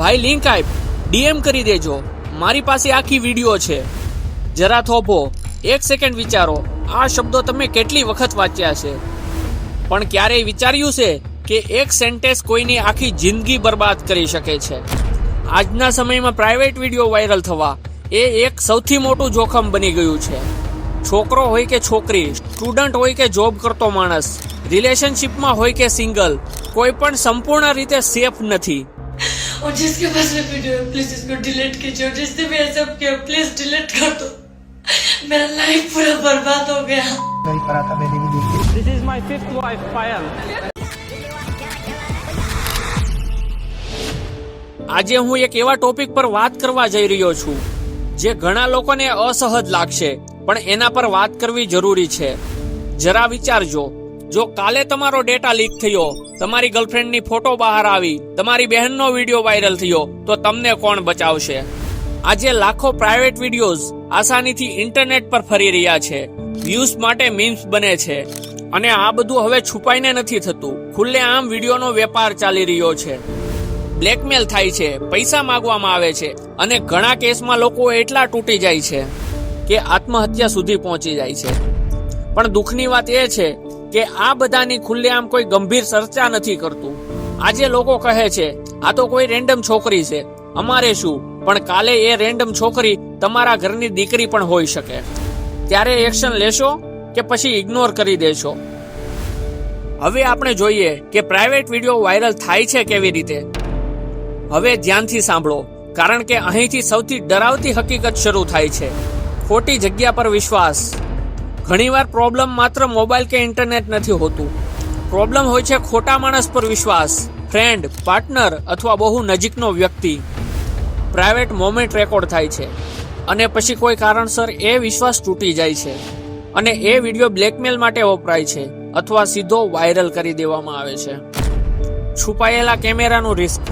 ભાઈ લિંક આપ. ડીએમ કરી દેજો. મારી પાસે આખી વીડિયો છે. જરા થોભો. એક સેકન્ડ વિચારો. આ શબ્દો તમે કેટલી વખત વાંચ્યા છે? પણ ક્યારેય વિચાર્યું છે કે એક સેન્ટેન્સ કોઈની આખી જિંદગી બરબાદ કરી શકે છે? આજના સમયમાં પ્રાઇવેટ વીડિયો વાયરલ થવા એ એક સૌથી મોટું જોખમ બની ગયું છે. છોકરો હોય કે છોકરી સ્ટુડન્ટ હોય કે જોબ કરતો માણસ રિલેશનશિપમાં હોય કે સિંગલ કોઈ પણ સંપૂર્ણ રીતે સેફ નથી. और जिसके पास में वीडियो है प्लीज इसको डिलीट कीजिए और जिसने भी ऐसा किया प्लीज डिलीट कर दो मेरा लाइफ पूरा बर्बाद हो गया नहीं करा था मैंने भी देखी This is my fifth wife, Payal. આજે હું એક એવા ટોપિક પર વાત કરવા જઈ રહ્યો છું જે ઘણા લોકોને અસહજ લાગશે પણ એના પર વાત કરવી જરૂરી છે જરા વિચારજો જો કાલે તમારો ડેટા લીક થયો, તમારી ગર્લફ્રેન્ડની ફોટો બહાર આવી, તમારી બહેનનો વીડિયો વાયરલ થયો, તો તમને કોણ બચાવશે? આજે લાખો પ્રાઇવેટ વિડીયોઝ આસાનીથી ઇન્ટરનેટ પર ફરી રહ્યા છે. વ્યૂઝ માટે મીમ્સ બને છે. અને આ બધું હવે છુપાઈને નથી થતું. ખુલ્લે આમ વિડીયોનો વેપાર ચાલી રહ્યો છે. બ્લેકમેલ થાય છે, પૈસા માંગવામાં આવે છે, અને ઘણા કેસમાં લોકો એટલા તૂટી જાય છે કે આત્મહત્યા સુધી પહોંચી જાય છે. પણ દુઃખની વાત એ છે કે આ બધાની ખુલ્લેઆમ કોઈ ગંભીર ચર્ચા નથી કરતું. આજે લોકો કહે છે, આ તો કોઈ રેન્ડમ છોકરી છે. અમારે શું? પણ કાલે એ રેન્ડમ છોકરી તમારા ઘરની દીકરી પણ હોઈ શકે. ત્યારે એક્શન લેશો કે પછી ઇગ્નોર કરી દેશો? હવે આપણે જોઈએ કે પ્રાઇવેટ વીડિયો વાયરલ થાય છે કેવી રીતે? હવે ધ્યાનથી સાંભળો, કારણ કે અહીંથી સૌથી ડરાવતી હકીકત શરૂ થાય છે. ખોટી જગ્યા પર વિશ્વાસ. ઘણીવાર પ્રોબ્લેમ માત્ર મોબાઈલ કે ઇન્ટરનેટ નથી હોતું. પ્રોબ્લેમ હોય છે ખોટા માણસ પર વિશ્વાસ ફ્રેન્ડ પાર્ટનર અથવા બહુ નજીકનો વ્યક્તિ. પ્રાઇવેટ મોમેન્ટ રેકોર્ડ થાય છે. અને પછી કોઈ કારણસર એ વિશ્વાસ તૂટી જાય છે. અને એ વીડિયો બ્લેકમેલ માટે વપરાય છે અથવા સીધો વાયરલ કરી દેવામાં આવે છે. છુપાયેલા કેમેરાનું રિસ્ક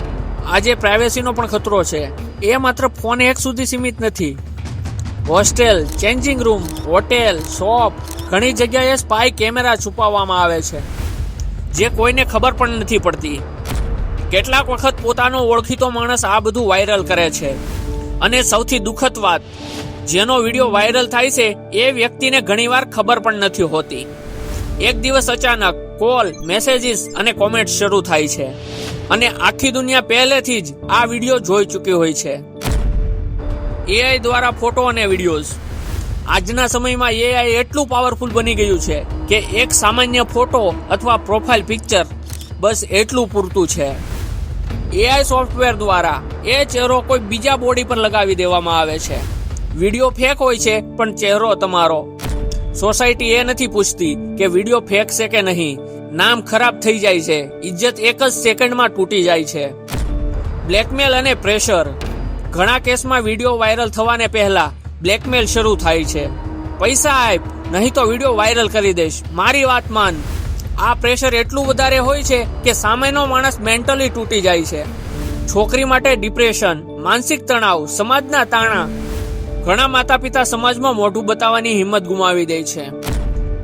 આજે પ્રાઇવેસીનો પણ ખતરો છે. એ માત્ર ફોન એક સુધી સીમિત નથી hostel, changing room, hotel, shop, ઘણી જગ્યાએ સ્પાય કેમેરા છુપાવવામાં આવે છે, જે કોઈને ખબર પણ નથી પડતી. કેટલાક વખત પોતાનો ઓળખીતો માણસ આ બધું વાયરલ કરે છે. અને સૌથી દુઃખદ વાત, જેનો વીડિયો વાયરલ થાય છે, એ વ્યક્તિને ઘણીવાર ખબર પણ નથી હોતી. એક દિવસ અચાનક કોલ, મેસેજીસ અને કોમેન્ટ શરૂ થાય છે. અને આખી દુનિયા પહેલેથી જ આ વીડિયો જોઈ ચૂકી હોય છે. એઆઈ દ્વારા ફોટો અને વિડીયોઝ. આજના સમયમાં એઆઈ એટલું પાવરફુલ બની ગયું છે કે એક સામાન્ય ફોટો અથવા પ્રોફાઇલ પિક્ચર બસ એટલું પૂરતું છે. એઆઈ સોફ્ટવેર દ્વારા એ ચહેરો કોઈ બીજા બોડી પર લગાવી દેવામાં આવે છે. વીડિયો ફેક હોય છે, પણ ચહેરો તમારો. સોસાયટી એ નથી પૂછતી કે વીડિયો ફેક છે કે નહીં. નામ ખરાબ થઈ જાય છે, ઇજ્જત એક જ સેકન્ડમાં તૂટી જાય છે. બ્લેકમેલ અને પ્રેશર ઘણા કેસમાં વીડિયો વાયરલ થવાને પહેલા બ્લેકમેલ શરૂ થાય છે. પૈસા આપ, નહીં તો વીડિયો વાયરલ કરી દઈશ. મારી વાત માન. આ પ્રેશર એટલું વધારે હોય છે કે સામેનો માણસ મેન્ટલી તૂટી જાય છે. છોકરી માટે ડિપ્રેશન માનસિક તણાવ, સમાજના તાણા. ઘણા માતા પિતા સમાજમાં મોઢું બતાવવાની હિંમત ગુમાવી દે છે.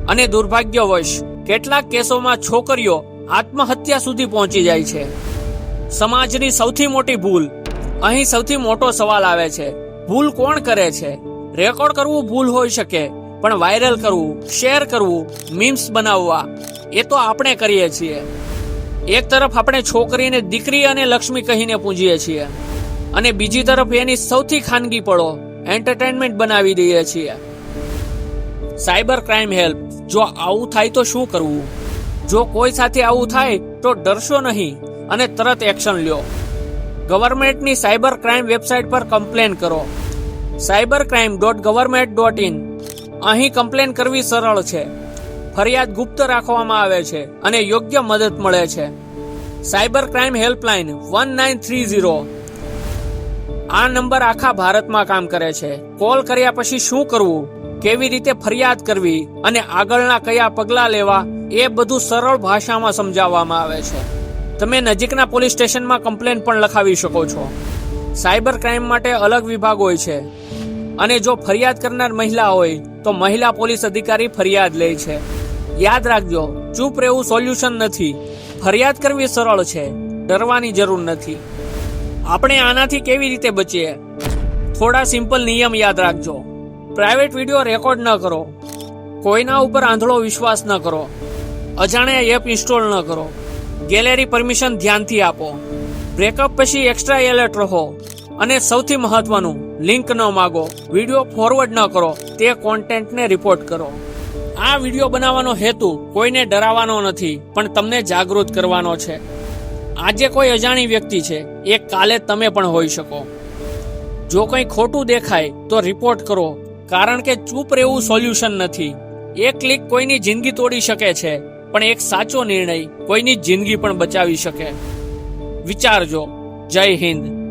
અને દુર્ભાગ્યવશ, કેટલાક કેસોમાં છોકરીઓ આત્મહત્યા સુધી પહોંચી જાય છે. સમાજની સૌથી મોટી ભૂલ અહીં સૌથી મોટો સવાલ આવે છે, ભૂલ કોણ કરે છે? રેકોર્ડ કરવું ભૂલ હોઈ શકે, પણ વાયરલ કરવું, શેર કરવું, મીમ્સ બનાવવા, એ તો આપણે કરીએ છીએ. એક તરફ આપણે છોકરીને દીકરી અને લક્ષ્મી કહીને પૂજીએ છીએ, અને બીજી તરફ એની સૌથી ખાનગી પડો એન્ટરટેનમેન્ટ બનાવી દઈએ છીએ. સાયબર ક્રાઇમ હેલ્પ, જો આવું થાય તો શું કરવું? જો કોઈ સાથે આવું થાય, તો ડરશો નહીં, અને તરત એક્શન લ્યો. ગવર્મેન્ટની સાયબર ક્રાઇમ વેબસાઇટ પર કમ્પ્લેન કરો. Cyber crime dot government dot in. અહીં કમ્પ્લેન કરવી સરળ છે. ફરિયાદ ગુપ્ત રાખવામાં આવે છે અને યોગ્ય મદદ મળે છે. Cyber crime helpline one nine three zero. આ નંબર આખા ભારતમાં કામ કરે છે. કોલ કર્યા પછી શું કરવું? કેવી રીતે ફરિયાદ કરવી? અને આગળના કયા પગલાં લેવા? એ બધું સરળ ભાષામાં સમજાવવામાં આવે છે. તમે નજીકના પોલીસ સ્ટેશનમાં કમ્પ્લેન પણ લખાવી શકો છો. સાયબર ક્રાઇમ માટે અલગ વિભાગ હોય છે. અને જો ફરિયાદ કરનાર મહિલા હોય, તો મહિલા પોલીસ અધિકારી ફરિયાદ લે છે. યાદ રાખજો, ચૂપ રહેવું સોલ્યુશન નથી. ફરિયાદ કરવી સરળ છે, ડરવાની જરૂર નથી. આપણે આનાથી કેવી રીતે બચીએ? થોડા સિમ્પલ નિયમ યાદ રાખજો. પ્રાઇવેટ વીડિયો રેકોર્ડ ન કરો. કોઈના ઉપર આંધળો વિશ્વાસ ન કરો. અજાણ્યા એપ ઇન્સ્ટોલ ન કરો. ગેલેરી પરમિશન ધ્યાનથી આપો. બ્રેકઅપ પછી એક્સ્ટ્રા એલર્ટ રહો. અને સૌથી મહત્વનું લિંક ન માગો. વીડિયો ફોરવર્ડ ન કરો. તે કોન્ટેન્ટને રિપોર્ટ કરો. આ વીડિયો બનાવવાનો હેતુ કોઈને ડરાવવાનો નથી, પણ તમને જાગૃત કરવાનો છે. આજે કોઈ અજાણી વ્યક્તિ છે. એ કાલે તમે પણ હોઈ શકો. જો કંઈ ખોટું દેખાય, તો રિપોર્ટ કરો. કારણ કે ચૂપ રહેવું સોલ્યુશન નથી. એક ક્લિક કોઈની જિંદગી તોડી શકે છે. પણ એક સાચો નિર્ણય કોઈની જિંદગી પણ બચાવી શકે. વિચારજો. જય હિન્દ.